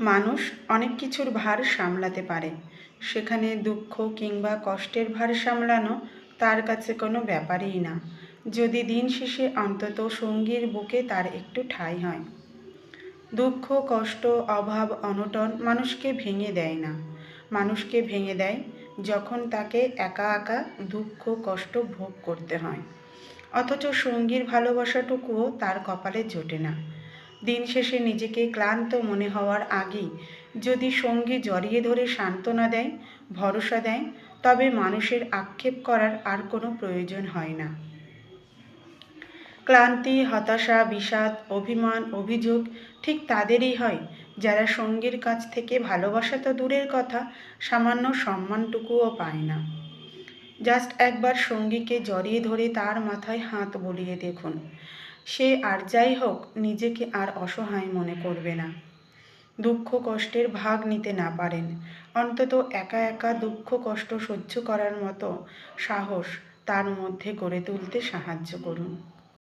মানুষ অনেক কিছুর ভার সামলাতে পারে। সেখানে দুঃখ কিংবা কষ্টের ভার সামলানো তার কাছে কোনো ব্যাপারই না। যদি দিন শেষে অন্তত সঙ্গীর বুকে তার একটু ঠাঁই হয়। দুঃখ, কষ্ট, অভাব, অনটন মানুষকে ভেঙে দেয় না। মানুষকে ভেঙে দেয় যখন তাকে একা একা দুঃখ, কষ্ট ভোগ করতে হয়। অথচ সঙ্গীর ভালোবাসাটুকুও তার কপালে জোটে না। দিন শেষে নিজেকে ক্লান্ত মনে হওয়ার আগেই যদি সঙ্গী জড়িয়ে ধরে সান্ত্বনা দেয়, ভরসা দেয়, তবে মানুষের আক্ষেপ করার আর কোনো প্রয়োজন হয় না। ক্লান্তি, হতাশা, বিষাদ, অভিমান, অভিযোগ ঠিক তাদেরই হয় যারা সঙ্গীর কাছ থেকে ভালোবাসা তো দূরের কথা, সামান্য সম্মানটুকুও পায় না। জাস্ট একবার সঙ্গীকে জড়িয়ে ধরে তার মাথায় হাত বলিয়ে দেখুন। সে আর যাই হোক, নিজেকে আর অসহায় মনে করবে না। দুঃখ কষ্টের ভাগ নিতে না পারেন। অন্তত একা একা দুঃখ কষ্ট সহ্য করার মতো সাহস তার মধ্যে গড়ে তুলতে সাহায্য করুন।